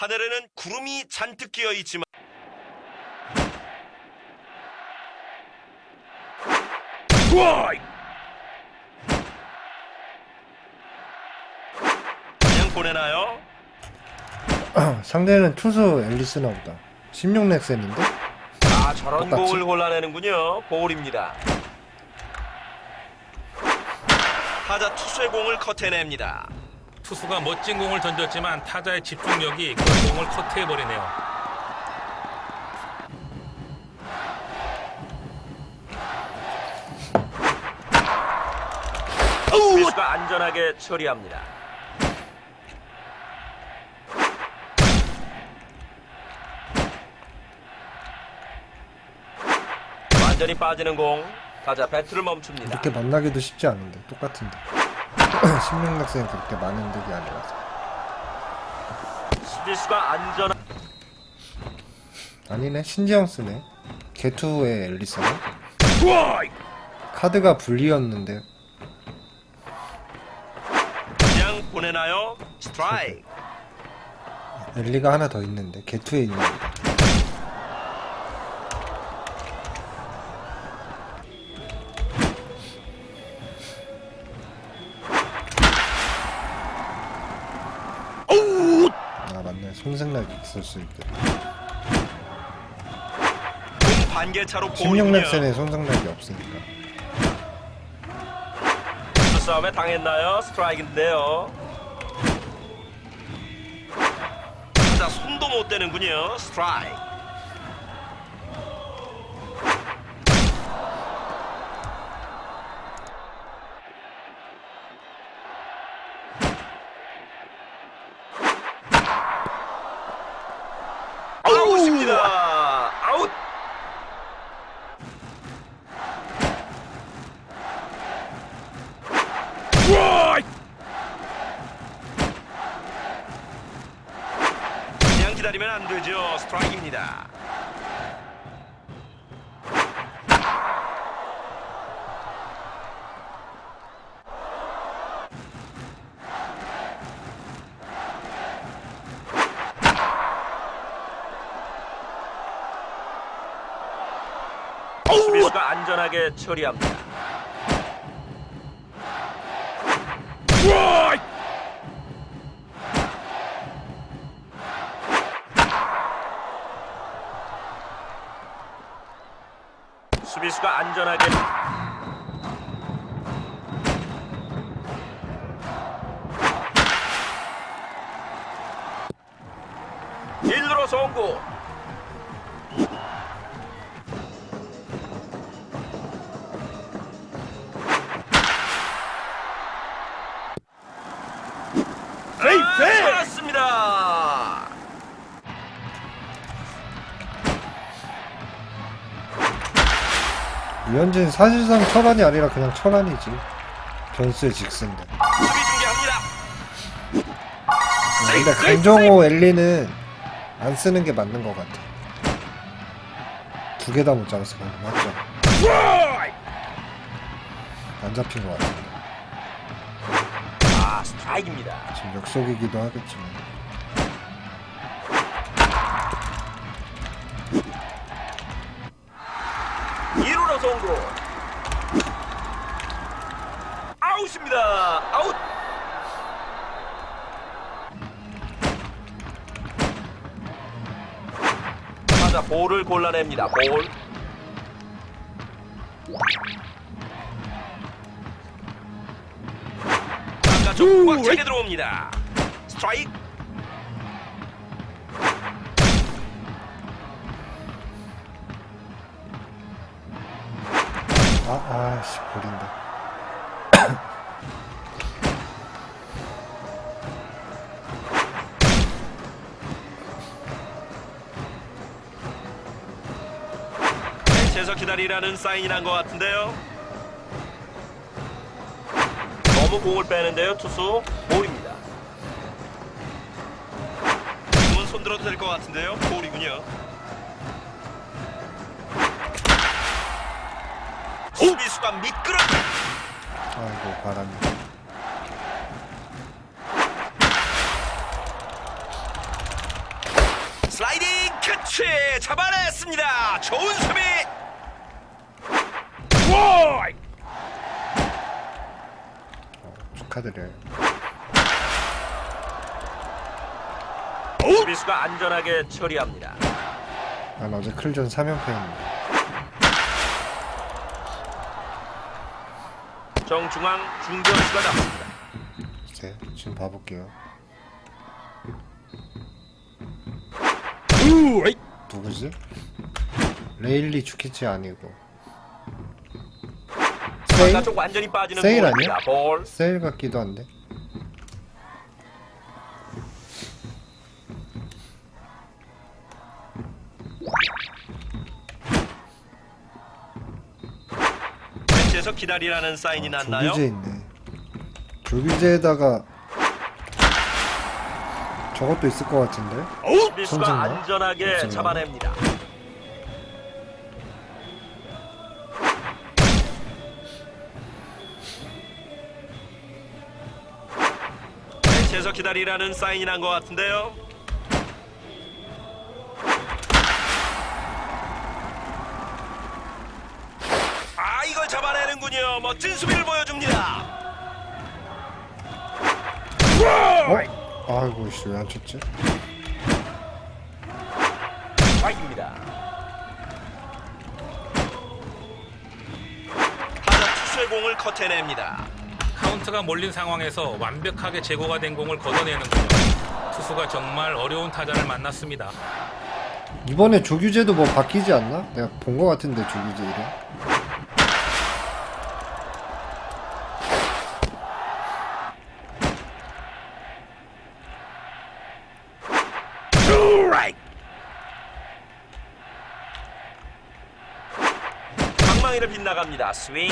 하늘에는 구름이 잔뜩 끼어 있지만 그냥 보내나요? 상대는 투수 앨리스나 보다. 16넥센인데? 아 저런 똑같이. 공을 골라내는군요. 볼입니다. 타자 투수의 공을 커트해냅니다. 투수가 멋진 공을 던졌지만 타자의 집중력이 그 공을 커트해버리네요. 수비수가 안전하게 처리합니다. 완전히 빠지는 공. 타자 배트를 멈춥니다. 이렇게 만나기도 쉽지 않은데. 똑같은데. 16넥센이 그렇게 많은 득이 아니라서. 수비수가 안전. 아니네. 신지영 쓰네. 개투의 앨리스네. 카드가 불리였는데. 그냥 보내나요? 스트라이크. 엘리가 하나 더 있는데. 개투에 있는 있을 수 있겠다 공 반개차로 볼이군요. 16넥센에 손생락이 없으니까 투수 싸움에 당했나요? 스트라이크인데요. 타자 손도 못 대는군요. 스트라이크. 아웃입니다. 아웃. 그냥 기다리면 안 되죠. 스트라이크입니다. 수비수가 안전하게 처리합니다. 수비수가 안전하게 아, 살았습니다. 유현진 사실상 철안이 아니라 그냥 철안이지. 변수의 직스인데 수비 중계합니다. 근데 강정호 엘리는 안 쓰는 게 맞는 것 같아. 두 개 다 못 잡았어 방금 맞죠? 안 잡힌 것 같은데 아 스트라이크입니다. 지금 역속이기도 하겠지만 2루로 송구. 아웃입니다. 아웃. 타자 볼을 골라냅니다. 볼. 꽉 차게 들어옵니다. 스트라이크. 아 아씨 버린다 벤치에서 기다리라는 사인이 난 것 같은데요. 너무 공을 빼는데요, 투수. 볼입니다. 지금은 손들어도 될 것 같은데요, 볼이군요. 수비수가 미끄러. 아이고 바람이 그렇지 잡아냈습니다. 좋은 수비. 축하드려요. 수비수가 안전하게 처리합니다. 난 어제 클전 3연패했는데. 정중앙 중견수가 잡습니다. 이제 지금 봐볼게요. 누구지? 레일리 주키치 아니고 세일? 바깥쪽 완전히 빠지는 세일 볼입니다. 아니야? 볼. 세일 같기도 한데 벤치에서 기다리라는 사인이 났나요? 조규제 있네 조규제에다가 저것도 있을 것 같은데 수비수가 손정나? 안전하게? 잡아냅니다. 기다리라는 사인이 난 것 같은데요. 아 이걸 잡아내는군요. 멋진 수비를 보여줍니다. 어? 아이고 씨왜안 쳤지? 파입니다. 타자 투수의 공을 커트해냅니다. 카운트가 몰린 상황에서 완벽하게 제거가 된 공을 걷어내는군요. 투수가 정말 어려운 타자를 만났습니다. 이번에 조규제도 뭐 바뀌지 않나? 내가 본 것 같은데 조규제 이름 방망이를 빗나갑니다. 스윙.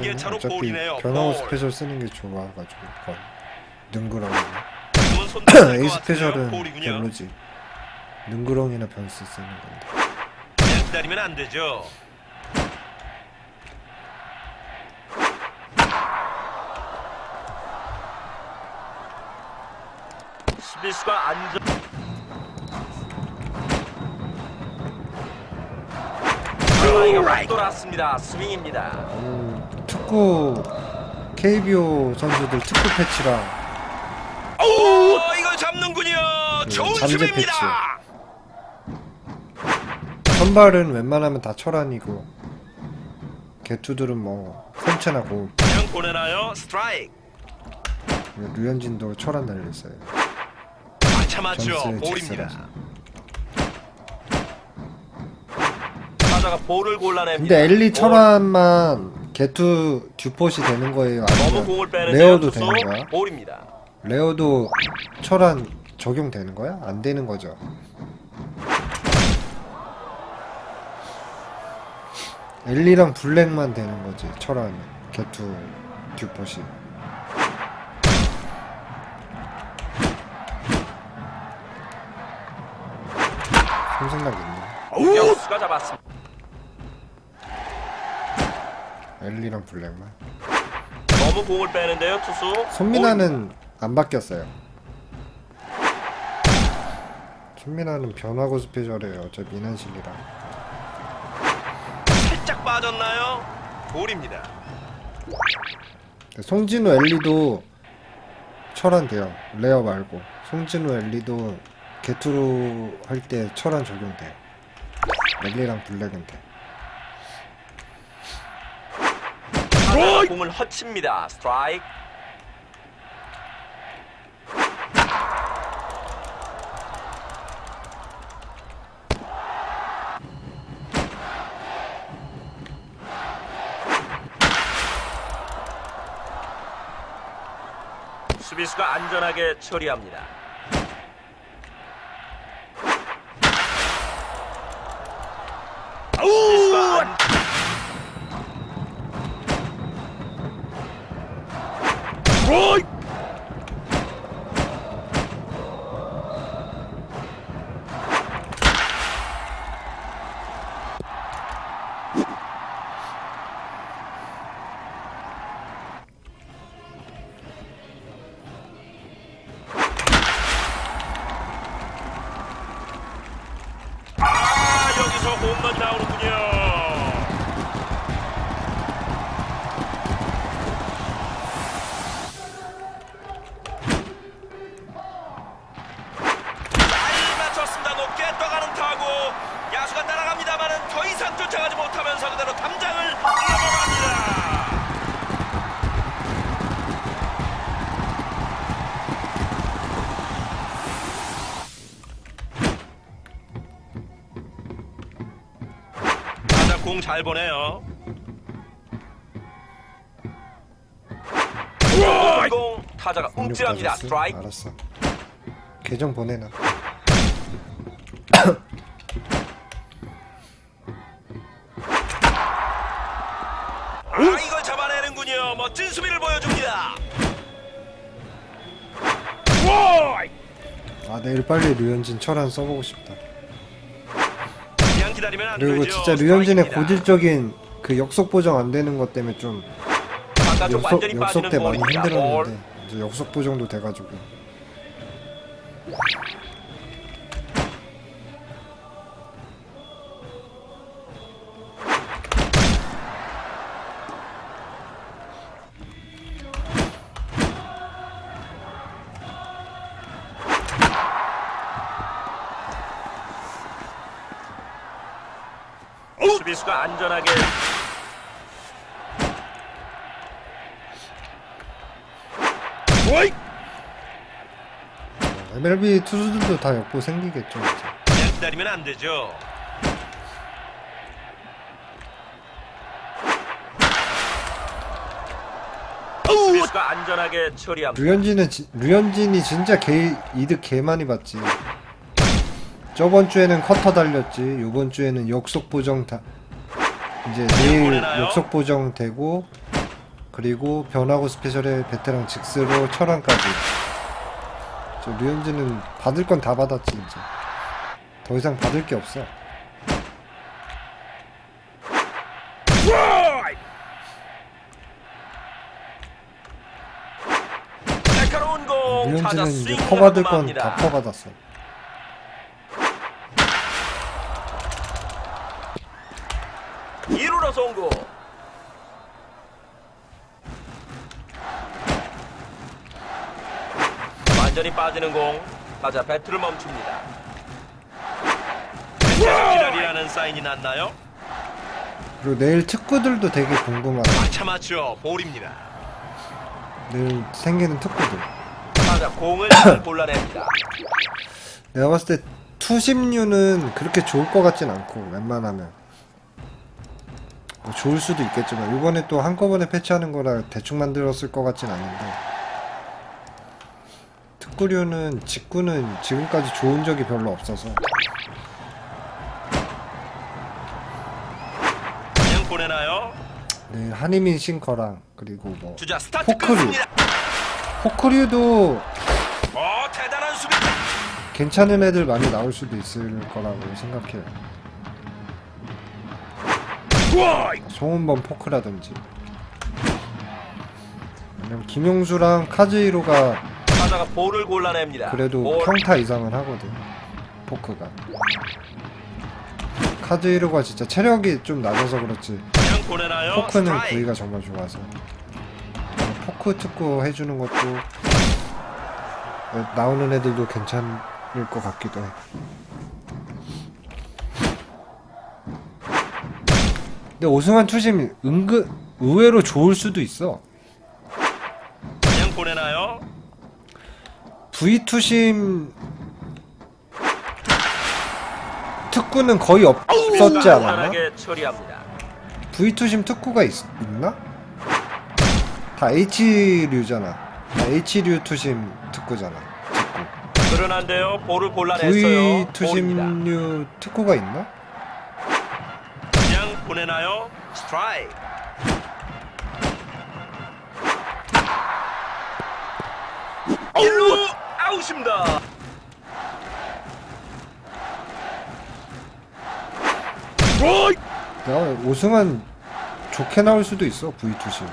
크게 상관 반개 없겠네 차로 어차피 볼이네요. 변화호 볼. 스페셜 쓰는 게 좋아가지고 거의 능구렁이 A 같은데요. 스페셜은. 별로지 능구렁이나 변스 쓰는 건데 기다리면 안 되죠. 수비수가 안전. 돌았습니다. 스윙입니다. 음, 특구 KBO 선수들 특구 패치랑 오, 이걸 잡는군요. 그 좋은 잠재 수비입니다. 선발은 웬만하면 다 철안이고 개투들은 뭐 선체나 고 그냥 보내나요? 스트라이크. 류현진도 철안 날렸어요. 아, 참았죠. 점수의 볼입니다. 타자가 볼을 골라냅니다. 근데 엘리 볼. 철안만 개투 듀폿이 되는 거예요? 아니면. 레어도. 되는 거야? 볼입니다. 레어도 철안 적용되는 거야? 안 되는 거죠? 엘리랑 블랙만 되는 거지 철안 개투 듀폿이 생각있네 엘리랑 블랙만 너무 공을 빼는데요. 투수. 손민아는 안 바뀌었어요 손민아는 변화고 스페셜이에요 어차피 미난실이랑 볼입니다. 살짝 빠졌나요? 볼입니다. 송진우 엘리도 철안 돼요 레어 말고 송진우 엘리도 게투로 할 때 철안 적용돼요 엘리랑 블랙은 돼 공을 허칩니다. 스트라이크. 수비수가 안전하게 처리합니다. 한번 나오는군요. 공 잘 보내요. 공 타자가 움찔합니다. 스트라이크. 알았어. 계정 보내놔. 아 이걸 잡아내는군요. 멋진 수비를 보여줍니다. 아 내일 빨리 류현진 철안 써보고 싶다. 그리고. 진짜 류현진의. 고질적인 그 역속 보정 안 되는 것 때문에 좀 역속, 역속 때 많이. 힘들었는데 이제 역속 보정도 돼가지고 수비수가 안전하게 MLB 투수들도 다 역보 생기겠죠 이제. 그냥 기다리면 안 되죠. 수비수가 안전하게 처리합니다. 류현진은 지- 류현진이 진짜 개 이득 개 많이 봤지. 저번 주에는 커터 달렸지. 이번 주에는 역속 보정 다 이제 내일? 역속 보정 되고 그리고 변화구 스페셜의 베테랑 직스로 철안까지. 저 류현진은 받을 건 다 받았지 이제. 더 이상 받을 게 없어. 류현진은 이제 스윙 퍼 받을 건. 다 퍼 받았어. 송구. 완전히 빠지는 공. 타자 배트를 멈춥니다. 기다리라는 사인이 났나요? 그리고 내일 특구들도 되게 궁금하다. 맞죠. 볼입니다. 내일 생기는 특구들. 타자 공을 잘 골라냅니다. 내가 봤을 때 투심류는 그렇게 좋을 것 같진 않고 웬만하면 뭐 좋을 수도 있겠지만 이번에 또 한꺼번에 패치하는 거라 대충 만들었을 것 같진 않은데 특구류는 직구는 지금까지 좋은 적이 별로 없어서 그냥 보내나요? 내일 한희민 싱커랑 그리고 뭐 주자 스타트 포크류. 끊습니다. 포크류도 어 대단한 수비. 괜찮은 애들 많이 나올 수도 있을 거라고 생각해요 송은범 포크라든지 왜냐면 김용수랑 카즈이로가 타자가 볼을 골라냅니다. 그래도 볼. 평타 이상은 하거든 포크가 카즈이로가 진짜 체력이 좀 낮아서 그렇지 그냥 보내나요? 포크는 스트라이크. 부위가 정말 좋아서 포크 특구 해주는 것도 나오는 애들도 괜찮을 것 같기도 해 근데 오승환 투심 은근 의외로 좋을 수도 있어 그냥 보내나요? V 투심 특구는 거의 없었지 않았나? 처리합니다. V 투심 특구가 있, 있나? 다 H류잖아. 다 H류 투심 특구잖아. 특구. 그러난데요. 볼을 골라냈어요. V 볼입니다. 투심류 특구가 있나? 보내나요? 스트라이크. 일루 아웃입니다. 내가 오승환 좋게 나올 수도 있어. V 투심.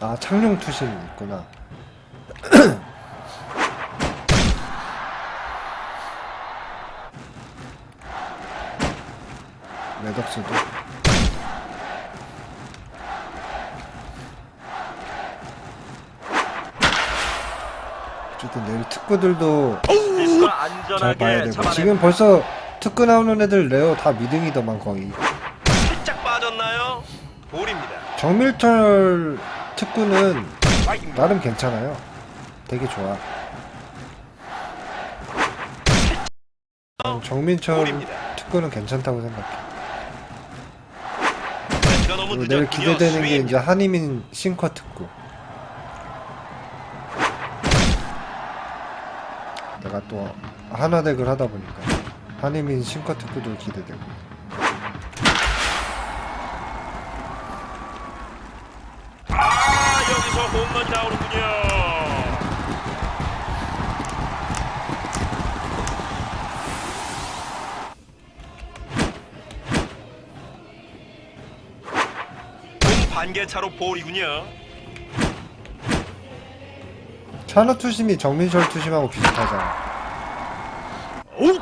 아 창룡 투심 있구나. 매덕스도. 어쨌든 내일 특구들도 미스가 잘 봐야 되고. 지금 벌써 특구 나오는 애들 레어 다 미등이더만 거의 살짝 빠졌나요? 볼입니다. 정밀철 특구는. 나름 괜찮아요 되게 좋아 난 정민철 볼입니다. 특구는 괜찮다고 생각해. 그리고 내일. 기대되는 게. 이제 한이민 싱커 특구. 내가 또 하나 덱을 하다 보니까 한이민 싱커 특구도 기대되고. 아 여기서 홈런이 나오는군요. 공 반개 차로 볼이군요. 찬호 투심이 정민철 투심하고 비슷하잖아. 공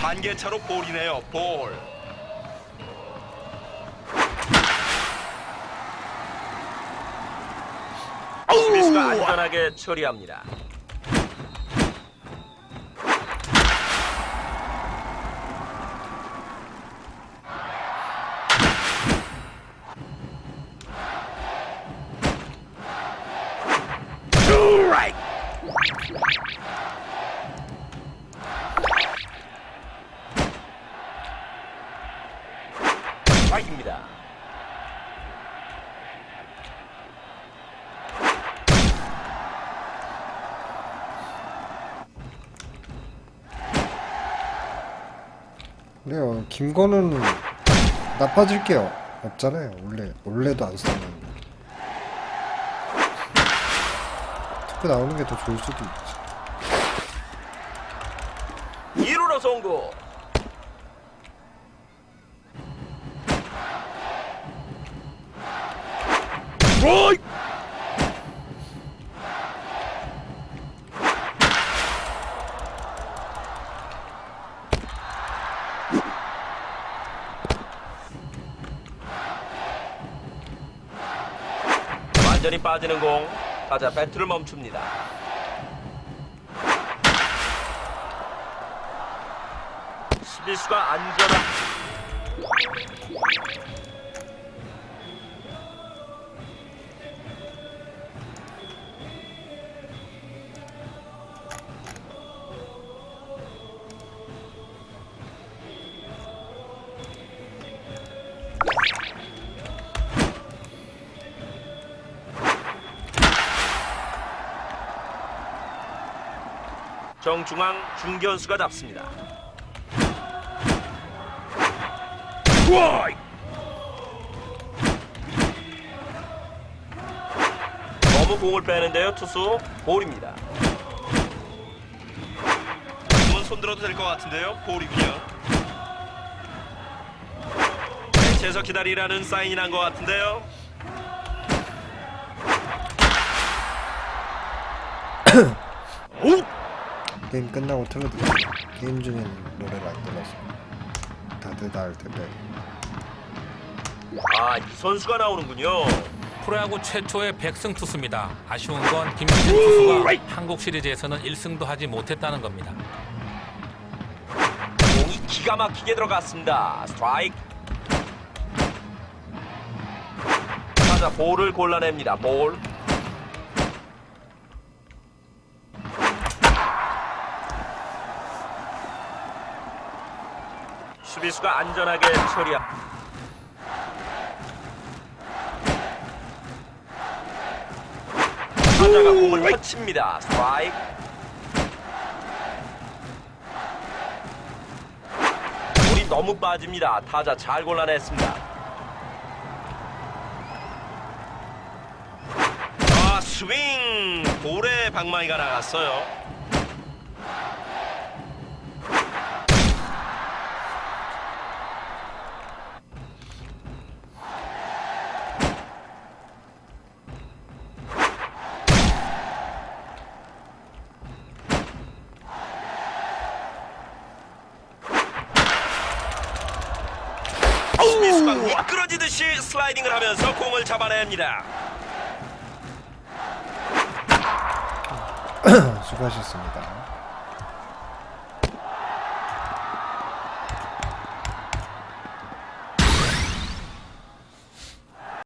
반개 차로 볼이네요. 볼. 수비수가 안전하게 처리합니다. 그래요. 김건우는 나빠질 게요. 없잖아요. 원래 원래도 안 썼는데. 특구 나오는 게 더 좋을 수도 있지. 2루로 송구. 빠지는 공. 타자 배트를 멈춥니다. 수비수가 안전한 정중앙 중견수가 잡습니다. 너무 공을 빼는데요, 투수 볼입니다. 공은 손들어도 될 것 같은데요, 볼이군요. 벤치에서 기다리라는 사인이 난 것 같은데요. 게임 끝나고 틀어드려. 게임 중에는 노래를 안 들어서. 다들 다알 텐데. 아, 이 선수가 나오는군요. 프로야구 최초의 100승 투수입니다. 아쉬운 건 김민준 투수가 한국 시리즈에서는 1승도 하지 못했다는 겁니다. 공이 기가 막히게 들어갔습니다. 스트라이크. 타자 볼을 골라냅니다. 볼. 수비수가 안전하게 처리합. 타자가 공을 터칩니다. 스트라이크. 볼이 너무 빠집니다. 타자 잘 골라냈습니다. 아 스윙 볼에 방망이가 나갔어요. 공을 잡아냅니다. 수고하셨습니다.